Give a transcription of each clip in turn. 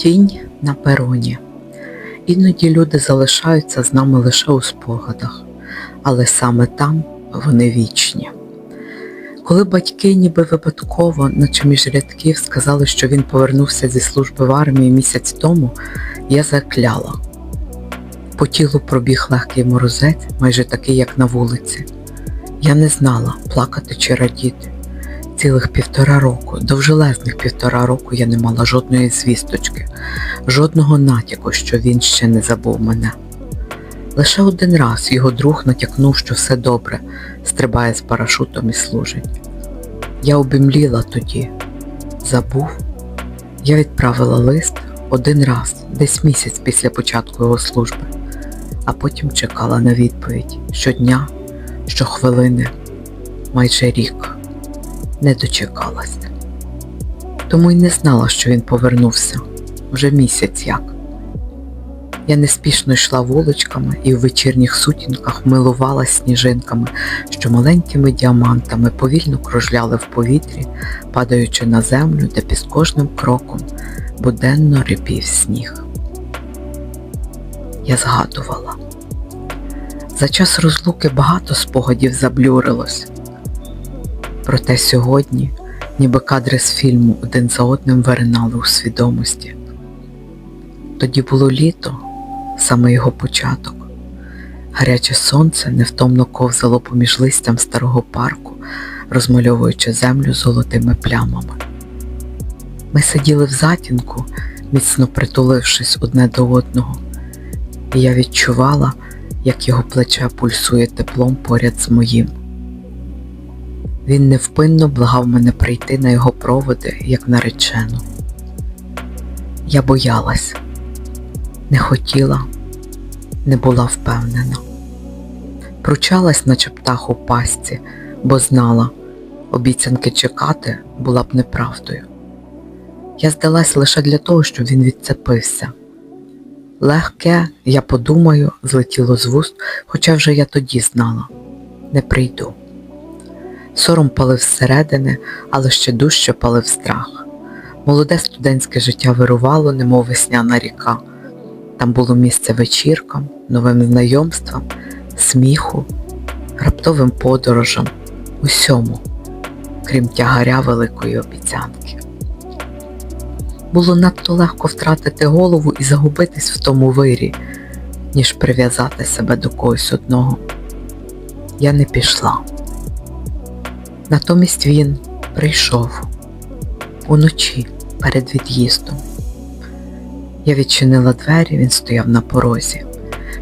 Тінь на пероні. Іноді люди залишаються з нами лише у спогадах, але саме там вони вічні. Коли батьки ніби випадково, наче між рядків, сказали, що він повернувся зі служби в армії місяць тому, я закляла. По тілу пробіг легкий морозець, майже такий, як на вулиці. Я не знала, плакати чи радіти. Цілих півтора року, довжелезних півтора року я не мала жодної звісточки, жодного натяку, що він ще не забув мене. Лише один раз його друг натякнув, що все добре, стрибає з парашутом і служить. Я обімліла тоді. Забув. Я відправила лист один раз, десь місяць після початку його служби, а потім чекала на відповідь щодня, щохвилини, майже рік. Не дочекалась. Тому й не знала, що він повернувся вже місяць як. Я неспішно йшла вуличками і в вечірніх сутінках милувалась сніжинками, що маленькими діамантами повільно кружляли в повітрі, падаючи на землю, де під кожним кроком буденно рипів сніг. Я згадувала. За час розлуки багато спогадів заблюрилось. Проте сьогодні, ніби кадри з фільму один за одним виринали у свідомості. Тоді було літо, саме його початок. Гаряче сонце невтомно ковзало поміж листям старого парку, розмальовуючи землю золотими плямами. Ми сиділи в затінку, міцно притулившись одне до одного, і я відчувала, як його плече пульсує теплом поряд з моїм. Він невпинно благав мене прийти на його проводи, як наречену. Я боялась, не хотіла, не була впевнена. Пручалась, наче птах у пастці, бо знала, обіцянки чекати була б неправдою. Я здалась лише для того, щоб він відцепився. Легке, я подумаю, злетіло з вуст, хоча вже я тоді знала не прийду. Сором палив зсередини, але ще дужче палив страх. Молоде студентське життя вирувало, немов весняна ріка. Там було місце вечіркам, новим знайомствам, сміху, раптовим подорожам, усьому, крім тягаря великої обіцянки. Було надто легко втратити голову і загубитись в тому вирі, ніж прив'язати себе до когось одного. Я не пішла. Натомість він прийшов уночі перед від'їздом. Я відчинила двері, він стояв на порозі.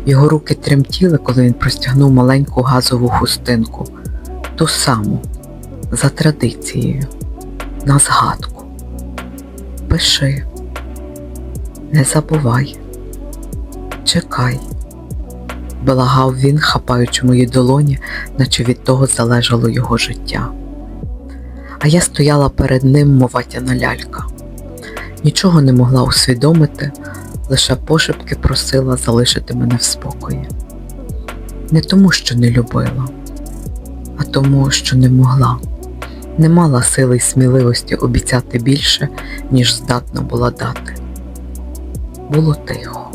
Його руки тремтіли, коли він простягнув маленьку газову хустинку, ту саму, за традицією, на згадку. Пиши, не забувай, чекай, благав він, хапаючи мої долоні, наче від того залежало його життя. А я стояла перед ним, моватяна лялька. Нічого не могла усвідомити, лише пошепки просила залишити мене в спокої. Не тому, що не любила, а тому, що не могла, не мала сили й сміливості обіцяти більше, ніж здатна була дати. Було тихо.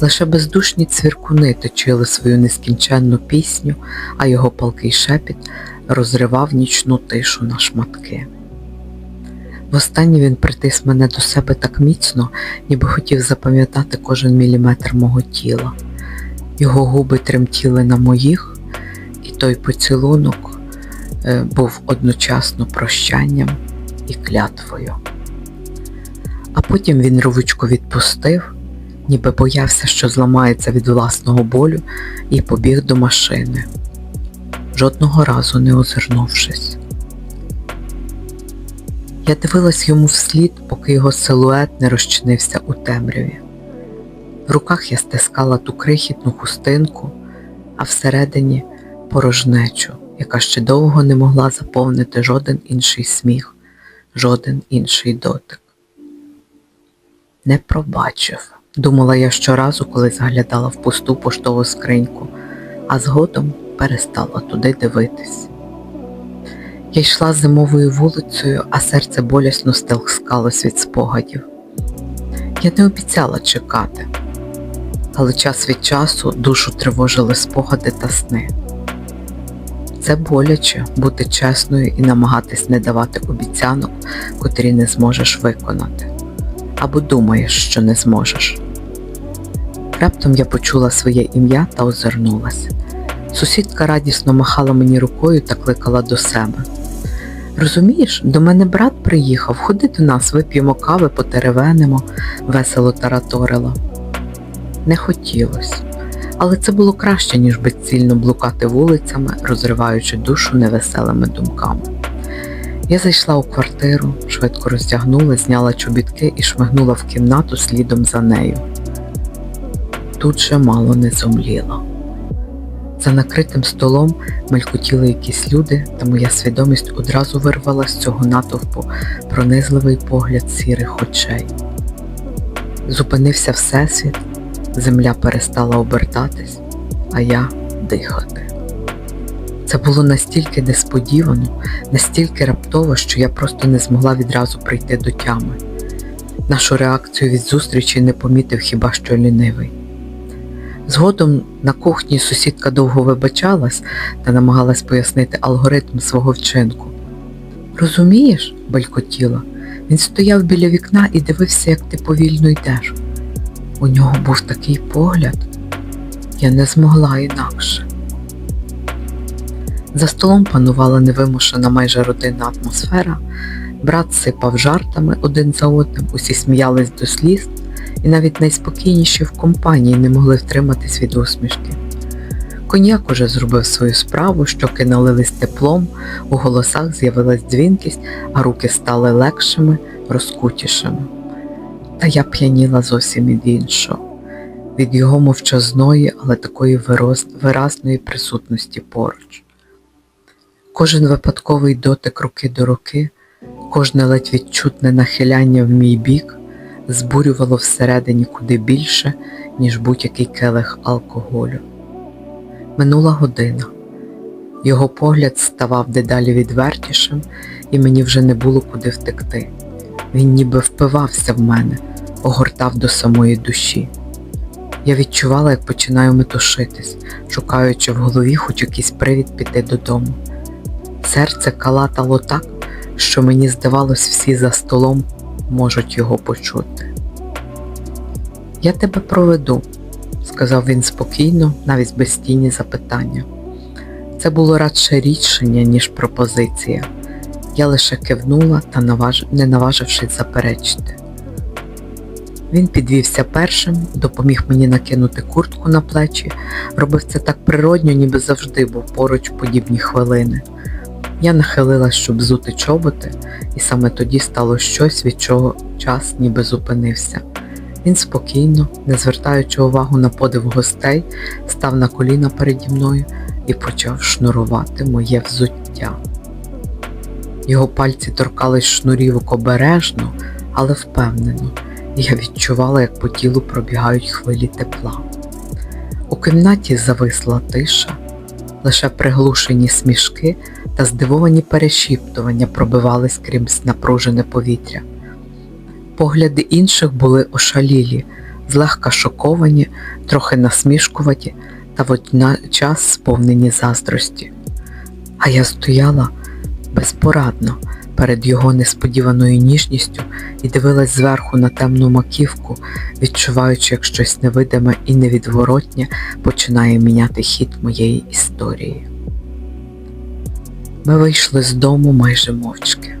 Лише бездушні цвіркуни точили свою нескінченну пісню, а його палкий шепіт розривав нічну тишу на шматки. Востаннє він притис мене до себе так міцно, ніби хотів запам'ятати кожен міліметр мого тіла. Його губи тремтіли на моїх, і той поцілунок е, був одночасно прощанням і клятвою. А потім він рвучко відпустив, ніби боявся, що зламається від власного болю, і побіг до машини, жодного разу не озирнувшись. Я дивилась йому вслід, поки його силует не розчинився у темряві. В руках я стискала ту крихітну хустинку, а всередині порожнечу, яка ще довго не могла заповнити жоден інший сміх, жоден інший дотик. Не пробачив, думала я щоразу, коли заглядала в пусту поштову скриньку, а згодом перестала туди дивитись. Я йшла зимовою вулицею, а серце болісно стискалось від спогадів. Я не обіцяла чекати, але час від часу душу тривожили спогади та сни. Це боляче бути чесною і намагатись не давати обіцянок, котрі не зможеш виконати, або думаєш, що не зможеш. Раптом я почула своє ім'я та озирнулася. Сусідка радісно махала мені рукою та кликала до себе. Розумієш, до мене брат приїхав, ходи до нас, вип'ємо кави, потеревенимо, весело тараторила. Не хотілося, але це було краще, ніж безцільно блукати вулицями, розриваючи душу невеселими думками. Я зайшла у квартиру, швидко роздягнула, зняла чобітки і шмигнула в кімнату слідом за нею. Тут же мало не зомліло. За накритим столом мелькотіли якісь люди, та моя свідомість одразу вирвала з цього натовпу пронизливий погляд сірих очей. Зупинився всесвіт, земля перестала обертатись, а я дихати. Це було настільки несподівано, настільки раптово, що я просто не змогла відразу прийти до тями. Нашу реакцію від зустрічі не помітив хіба що лінивий. Згодом на кухні сусідка довго вибачалась та намагалась пояснити алгоритм свого вчинку. Розумієш, белькотіла, він стояв біля вікна і дивився, як ти повільно йдеш. У нього був такий погляд, я не змогла інакше. За столом панувала невимушена майже родинна атмосфера, брат сипав жартами один за одним, усі сміялись до сліз, і навіть найспокійніші в компанії не могли втриматись від усмішки. Коньяк уже зробив свою справу, щоки налились теплом, у голосах з'явилась дзвінкість, а руки стали легшими, розкутішими. Та я п'яніла зовсім від іншого, від його мовчазної, але такої виразної присутності поруч. Кожен випадковий дотик руки до руки, кожне ледь відчутне нахиляння в мій бік збурювало всередині куди більше, ніж будь-який келих алкоголю. Минула година. Його погляд ставав дедалі відвертішим, і мені вже не було куди втекти. Він ніби впивався в мене, огортав до самої душі. Я відчувала, як починаю метушитись, шукаючи в голові хоч якийсь привід піти додому. Серце калатало так, що мені здавалось, всі за столом можуть його почути. Я тебе проведу, сказав він спокійно, навіть без тіні запитання. Це було радше рішення, ніж пропозиція. Я лише кивнула та наваж... не наважившись заперечити. Він підвівся першим, допоміг мені накинути куртку на плечі, робив це так природньо, ніби завжди був поруч подібні хвилини. Я нахилилась, щоб взути чоботи, і саме тоді стало щось, від чого час ніби зупинився. Він спокійно, не звертаючи увагу на подив гостей, став на коліна переді мною і почав шнурувати моє взуття. Його пальці торкались шнурівок обережно, але впевнено, я відчувала, як по тілу пробігають хвилі тепла. У кімнаті зависла тиша, лише приглушені смішки та здивовані перешіптування пробивались крізь напружене повітря. Погляди інших були ошалілі, злегка шоковані, трохи насмішкуваті та водночас сповнені заздрості. А я стояла безпорадно перед його несподіваною ніжністю і дивилась зверху на темну маківку, відчуваючи, як щось невидиме і невідворотнє починає міняти хід моєї історії. Ми вийшли з дому майже мовчки.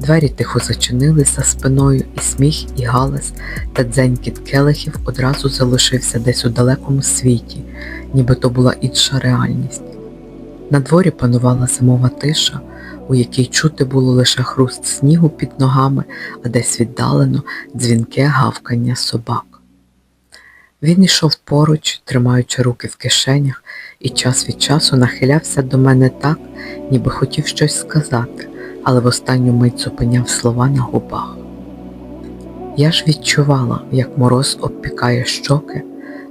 Двері тихо зачинились за спиною, і сміх, і галас та дзенькіт келихів одразу залишився десь у далекому світі, ніби то була інша реальність. На дворі панувала зимова тиша, у якій чути було лише хруст снігу під ногами, а десь віддалено дзвінке гавкання собак. Він йшов поруч, тримаючи руки в кишенях, і час від часу нахилявся до мене так, ніби хотів щось сказати, але в останню мить зупиняв слова на губах. Я ж відчувала, як мороз обпікає щоки,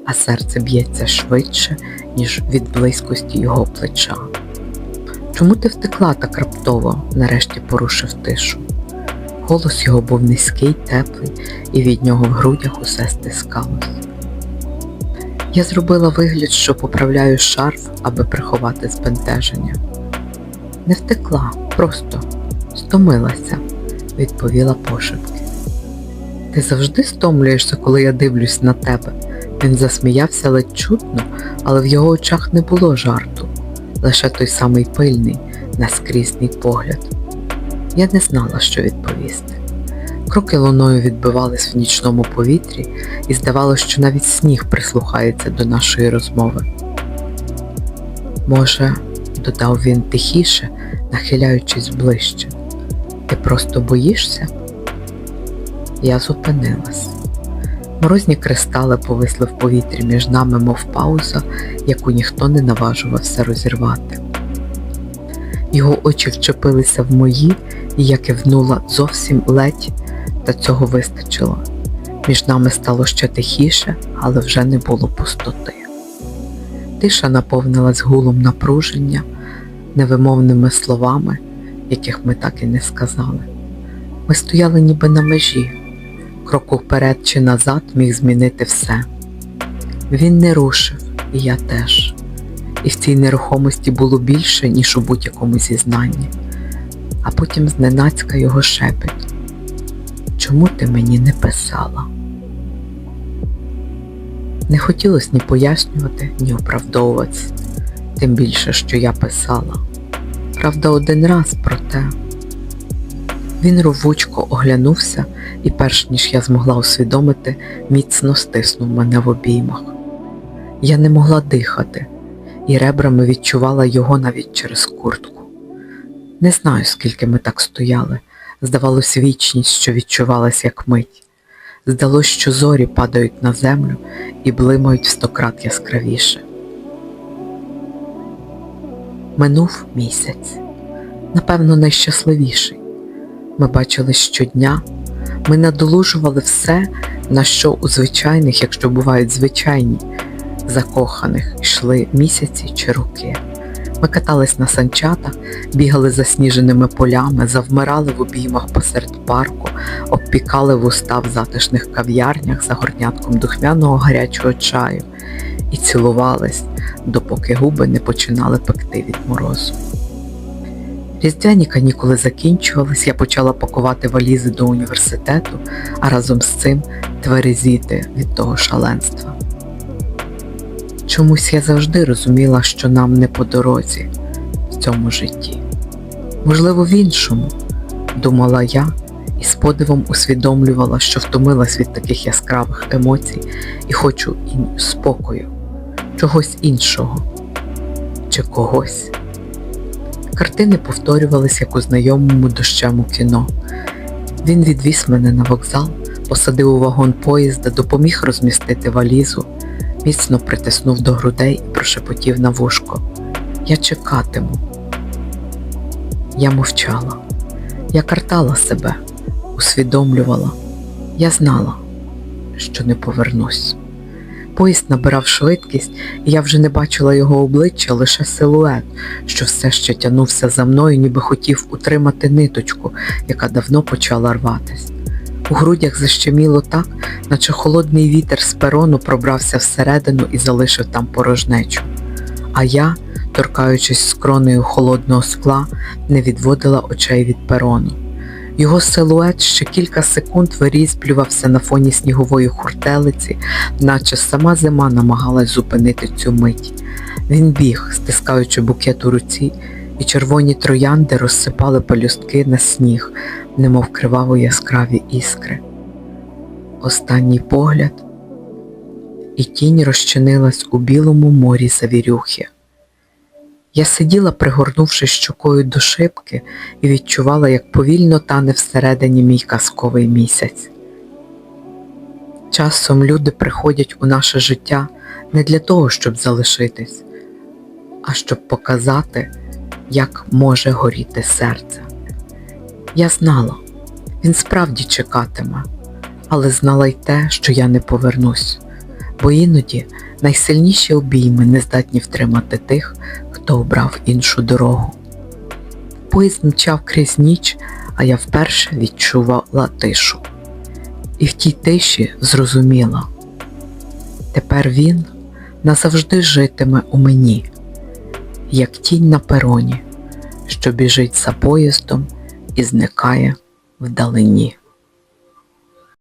а серце б'ється швидше, ніж від близькості його плеча. Чому ти втекла так раптово, нарешті порушив тишу? Голос його був низький, теплий, і від нього в грудях усе стискалось. Я зробила вигляд, що поправляю шарф, аби приховати збентеження. Не втекла, просто стомилася, відповіла пошепки. Ти завжди стомлюєшся, коли я дивлюсь на тебе. Він засміявся ледь чутно, але в його очах не було жарту, лише той самий пильний, наскрізний погляд. Я не знала, що відповісти. Кроки луною відбивались в нічному повітрі, і здавалося, що навіть сніг прислухається до нашої розмови. Може, додав він тихіше, нахиляючись ближче, ти просто боїшся? Я зупинилась. Морозні кристали повисли в повітрі між нами, мов пауза, яку ніхто не наважувався розірвати. Його очі вчепилися в мої, і я кивнула зовсім ледь, та цього вистачило. Між нами стало ще тихіше, але вже не було пустоти. Тиша наповнилась гулом напруження, невимовними словами, яких ми так і не сказали. Ми стояли ніби на межі, кроку вперед чи назад міг змінити все. Він не рушив, і я теж. І в цій нерухомості було більше, ніж у будь-якому зізнанні. А потім зненацька його шепіт. Чому ти мені не писала? Не хотілося ні пояснювати, ні оправдовуватися, тим більше, що я писала. Правда, один раз проте. Він рвучко оглянувся і, перш ніж я змогла усвідомити, міцно стиснув мене в обіймах. Я не могла дихати, і ребрами відчувала його навіть через куртку. Не знаю, скільки ми так стояли. Здавалось, вічність, що відчувалась як мить. Здалось, що зорі падають на землю і блимають в стократ яскравіше. Минув місяць, напевно, найщасливіший. Ми бачили щодня, ми надолужували все, на що у звичайних, якщо бувають звичайні, закоханих йшли місяці чи роки. Ми катались на санчатах, бігали засніженими полями, завмирали в обіймах посеред парку, обпікали вуста в затишних кав'ярнях за горнятком духмяного гарячого чаю і цілувались, допоки губи не починали пекти від морозу. Різдвяні канікули закінчувались, я почала пакувати валізи до університету, а разом з цим тверезіти від того шаленства. Чомусь я завжди розуміла, що нам не по дорозі в цьому житті. Можливо, в іншому, думала я і з подивом усвідомлювала, що втомилась від таких яскравих емоцій і хочу спокою, чогось іншого чи когось. Картини повторювались, як у знайомому дощему кіно. Він відвіз мене на вокзал, посадив у вагон поїзда, допоміг розмістити валізу, міцно притиснув до грудей і прошепотів на вушко. Я чекатиму. Я мовчала. Я картала себе, усвідомлювала. Я знала, що не повернусь. Поїзд набирав швидкість, і я вже не бачила його обличчя, лише силует, що все ще тянувся за мною, ніби хотів утримати ниточку, яка давно почала рватись. У грудях защеміло так, наче холодний вітер з перону пробрався всередину і залишив там порожнечу. А я, торкаючись скронею холодного скла, не відводила очей від перону. Його силует ще кілька секунд вирізблювався на фоні снігової хуртелиці, наче сама зима намагалась зупинити цю мить. Він біг, стискаючи букет у руці, і червоні троянди розсипали пелюстки на сніг, немов криваво яскраві іскри. Останній погляд, і тінь розчинилась у білому морі завірюхи. Я сиділа, пригорнувши щокою до шибки, і відчувала, як повільно тане всередині мій казковий місяць. Часом люди приходять у наше життя не для того, щоб залишитись, а щоб показати, як може горіти серце. Я знала, він справді чекатиме, але знала й те, що я не повернусь, бо іноді найсильніші обійми не здатні втримати тих, хто обрав іншу дорогу. Поїзд мчав крізь ніч, а я вперше відчувала тишу. І в тій тиші зрозуміла. Тепер він назавжди житиме у мені, як тінь на пероні, що біжить за поїздом і зникає вдалині.